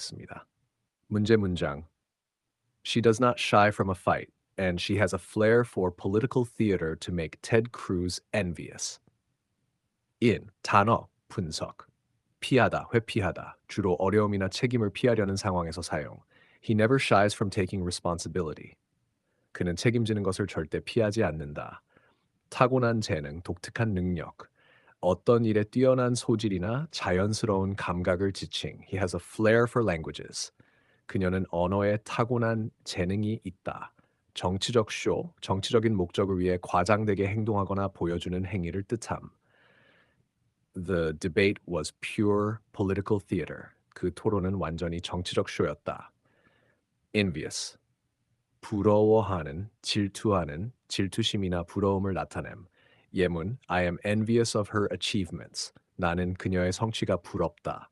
있습니다. 문제 문장. She does not shy from a fight, and she has a flair for political theater to make Ted Cruz envious. in 단어 분석. 피하다, 회피하다. 주로 어려움이나 책임을 피하려는 상황에서 사용. He never shies from taking responsibility. 그는 책임지는 것을 절대 피하지 않는다. 타고난 재능, 독특한 능력. 어떤 일에 뛰어난 소질이나 자연스러운 감각을 지칭. He has a flair for languages. 그녀는 언어에 타고난 재능이 있다. 정치적 쇼, 정치적인 목적을 위해 과장되게 행동하거나 보여주는 행위를 뜻함. The debate was pure political theater. 그 토론은 완전히 정치적 쇼였다. envious. 부러워하는, 질투하는, 질투심이나 부러움을 나타냄. 예문 I am envious of her achievements. 나는 그녀의 성취가 부럽다.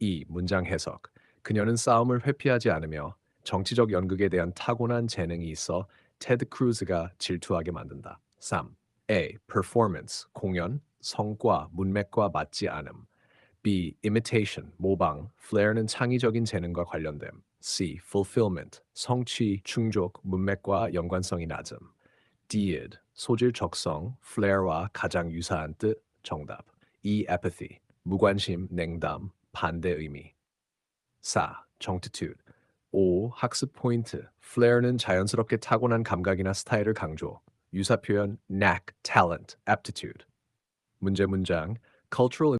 이 문장 해석. 그녀는 싸움을 회피하지 않으며 정치적 연극에 대한 타고난 재능이 있어 테드 크루즈가 질투하게 만든다. 3. A. performance 공연, 성과, 문맥과 맞지 않음. B. imitation 모방, flair는 창의적인 재능과 관련됨. C. fulfillment 성취, 충족, 문맥과 연관성이 낮음. Did 소질 적성, flair와 가장 유사한 뜻, 정답. E. apathy 무관심, 냉담, 반대 의미. 4. 정titude 5. 학습 포인트 flair는 자연스럽게 타고난 감각이나 스타일을 강조. 유사 표현 knack, talent, aptitude. 문제 문장 cultural